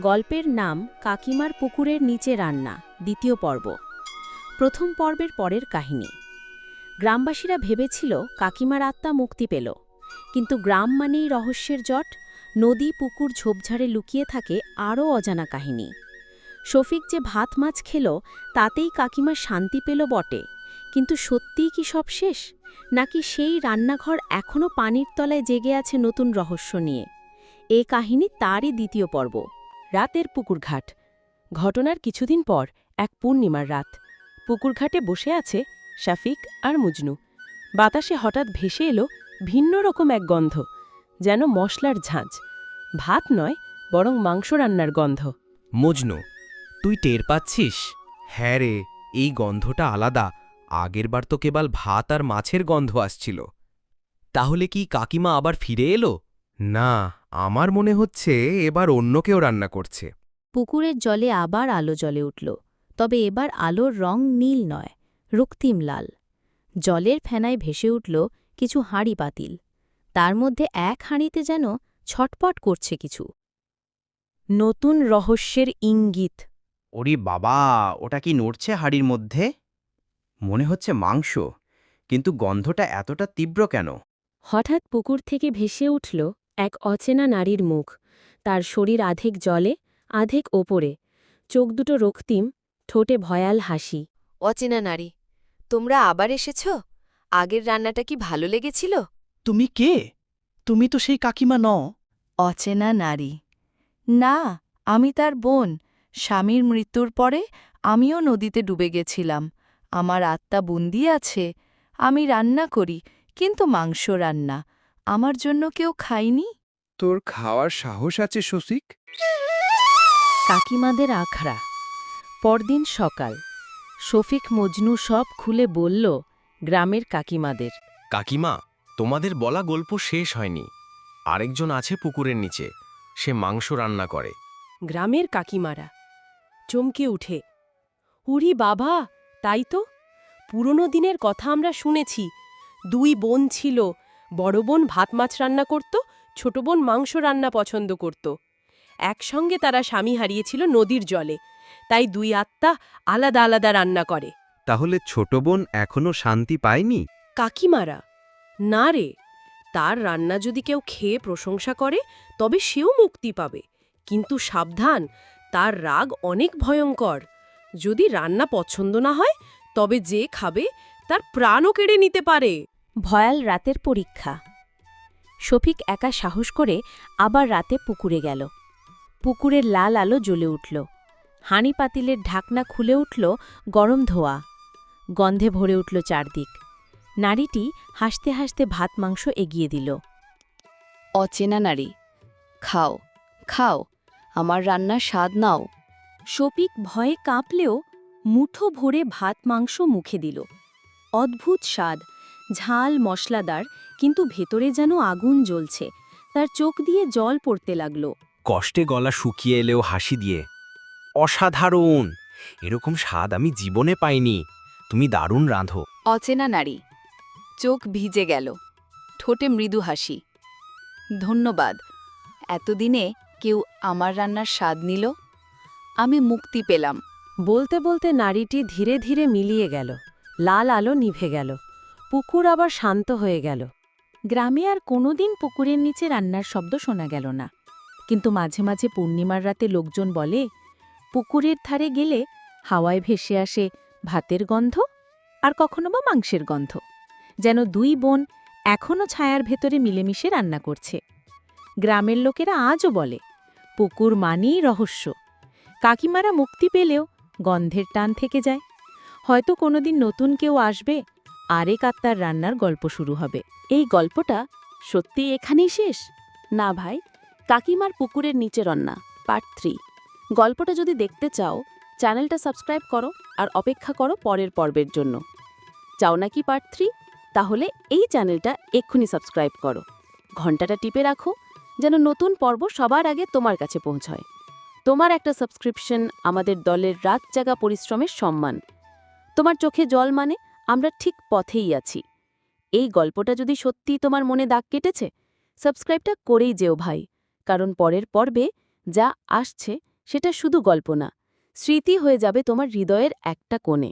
গল্পের নাম কাকিমার পুকুরের নিচে রান্না, দ্বিতীয় পর্ব। প্রথম পর্বের পরের কাহিনী। গ্রামবাসীরা ভেবেছিল কাকিমার আত্মা মুক্তি পেল। কিন্তু গ্রাম মানেই রহস্যের জট, নদী পুকুর ঝোপঝাড়ে লুকিয়ে থাকে আরও অজানা কাহিনী। শফিক যে ভাত মাছ খেল, তাতেই কাকিমা শান্তি পেল বটে। কিন্তু সত্যিই কি সব শেষ? নাকি সেই রান্নাঘর এখনও পানির তলায় জেগে আছে নতুন রহস্য নিয়ে? এ কাহিনী তারই দ্বিতীয় পর্ব। রাতের পুকুরঘাট। ঘটনার কিছুদিন পর এক পূর্ণিমার রাত। পুকুরঘাটে বসে আছে শাফিক আর মুজনু। বাতাসে হঠাৎ ভেসে এলো ভিন্ন রকম এক গন্ধ, যেন মশলার ঝাঁঝ ভাত নয়, বরং মাংস রান্নার গন্ধ। মজনু, তুই টের পাচ্ছিস? হ্যাঁ রে, এই গন্ধটা আলাদা। আগেরবার তো কেবল ভাত আর মাছের গন্ধ আসছিল। তাহলে কি কাকিমা আবার ফিরে এলো? না আমার মনে হচ্ছে এবার অন্য কেউ রান্না করছে। পুকুরের জলে আবার আলো জ্বলে উঠল তবে এবার আলোর রং নীল নয় রক্তিম লাল। জলের ফেনায় ভেসে উঠল কিছু হাঁড়ি পাতিল তার মধ্যে এক হাঁড়িতে যেন ছটপট করছে কিছু। নতুন রহস্যের ইঙ্গিত। ওরে বাবা ওটা কি নড়ছে হাড়ির মধ্যে? মনে হচ্ছে মাংস কিন্তু গন্ধটা এতটা তীব্র কেন? হঠাৎ পুকুর থেকে ভেসে উঠল এক অচেনা নারীর মুখ। তার শরীর আধেক জলে আধেক ওপরে। চোখ দুটো রক্তিম ঠোঁটে ভয়াল হাসি। অচেনা নারী তোমরা আবার এসেছ? আগের রান্নাটা কি ভালো লেগেছিল? তুমি কে? তুমি তো সেই কাকিমা ন অচেনা নারী না আমি তার বোন। স্বামীর মৃত্যুর পরে আমিও নদীতে ডুবে গেছিলাম। আমার আত্মা বুন্দি আছে। আমি রান্না করি কিন্তু মাংস রান্না। আমার জন্য কেউ খায়নি? তোর খাওয়ার সাহস আছে শশিক? কাকিমাদের আখড়া। পরদিন সকাল। শফিক মজনু সব খুলে বলল গ্রামের কাকিমাদের। কাকিমা তোমাদের বলা গল্প শেষ হয়নি। আরেকজন আছে পুকুরের নিচে। সে মাংস রান্না করে। গ্রামের কাকিমারা। চমকে উঠে উরি বাবা তাই তো? পুরনো দিনের কথা আমরা শুনেছি। দুই বোন ছিল বড় বোন ভাত মাছ রান্না করত ছোট বোন মাংস রান্না পছন্দ করত। একসঙ্গে তারা স্বামী হারিয়েছিল নদীর জলে। তাই দুই আত্মা আলাদা আলাদা রান্না করে। তাহলে ছোট বোন এখনও শান্তি পায়নি? কাকিমারা না রে তার রান্না যদি কেউ খেয়ে প্রশংসা করে তবে সেও মুক্তি পাবে। কিন্তু সাবধান তার রাগ অনেক ভয়ঙ্কর। যদি রান্না পছন্দ না হয় তবে যে খাবে তার প্রাণও কেড়ে নিতে পারে। ভয়াল রাতের পরীক্ষা। শফিক একা সাহস করে আবার রাতে পুকুরে গেল। পুকুরের লাল আলো জ্বলে উঠল। হাঁড়ি পাতিলের ঢাকনা খুলে উঠল গরম ধোয়া। গন্ধে ভরে উঠল চারদিক। নারীটি হাসতে হাসতে ভাত মাংস এগিয়ে দিল। অচেনা নারী খাও খাও আমার রান্নার স্বাদ নাও। শফিক ভয়ে কাঁপলেও মুঠো ভরে ভাত মাংস মুখে দিল। অদ্ভুত স্বাদ ঝাল মশলাদার কিন্তু ভেতরে যেন আগুন জ্বলছে। তার চোখ দিয়ে জল পড়তে লাগল। কষ্টে গলা শুকিয়ে এলেও হাসি দিয়ে অসাধারণ! এরকম স্বাদ আমি জীবনে পাইনি। তুমি দারুণ রাঁধো। অচেনা নারী চোখ ভিজে গেল ঠোঁটে মৃদু হাসি। ধন্যবাদ এতদিনে কেউ আমার রান্নার স্বাদ নিল? আমি মুক্তি পেলাম। বলতে বলতে নারীটি ধীরে ধীরে মিলিয়ে গেল লাল আলো নিভে গেল। পুকুর আবার শান্ত হয়ে গেল। গ্রামে আর কোনোদিন পুকুরের নিচে রান্নার শব্দ শোনা গেল না। কিন্তু মাঝে মাঝে পূর্ণিমার রাতে লোকজন বলে, পুকুরের ধারে গেলে হাওয়ায় ভেসে আসে ভাতের গন্ধ আর কখনো বা মাংসের গন্ধ। যেন দুই বোন এখনও ছায়ার ভেতরে মিলেমিশে রান্না করছে। গ্রামের লোকেরা আজও বলে, পুকুর মানেই রহস্য। কাকিমারা মুক্তি পেলেও গন্ধের টান থেকে যায়। হয়তো কোনোদিন নতুন কেউ আসবে আরেক আত্মার রান্নার গল্প শুরু হবে। এই গল্পটা সত্যি এখানেই শেষ? না ভাই, কাকিমার পুকুরের নিচে রান্না পার্ট থ্রি গল্পটা যদি দেখতে চাও, চ্যানেলটা সাবস্ক্রাইব করো আর অপেক্ষা করো পরের পর্বের জন্য। চাও নাকি পার্ট থ্রি তাহলে এই চ্যানেলটা এক্ষুনি সাবস্ক্রাইব করো। ঘন্টাটা টিপে রাখো, যেন নতুন পর্ব সবার আগে তোমার কাছে পৌঁছয়। তোমার একটা সাবস্ক্রিপশন আমাদের দলের রাত জাগা পরিশ্রমের সম্মান। তোমার চোখে জল মানে আমরা ঠিক পথেই আছি। এই গল্পটা যদি সত্যি তোমার মনে দাগ কেটেছে, সাবস্ক্রাইবটা করেই যেও ভাই, কারণ পরের পর্বে যা আসছে সেটা শুধু গল্প না, স্মৃতি হয়ে যাবে তোমার হৃদয়ের একটা কোণে।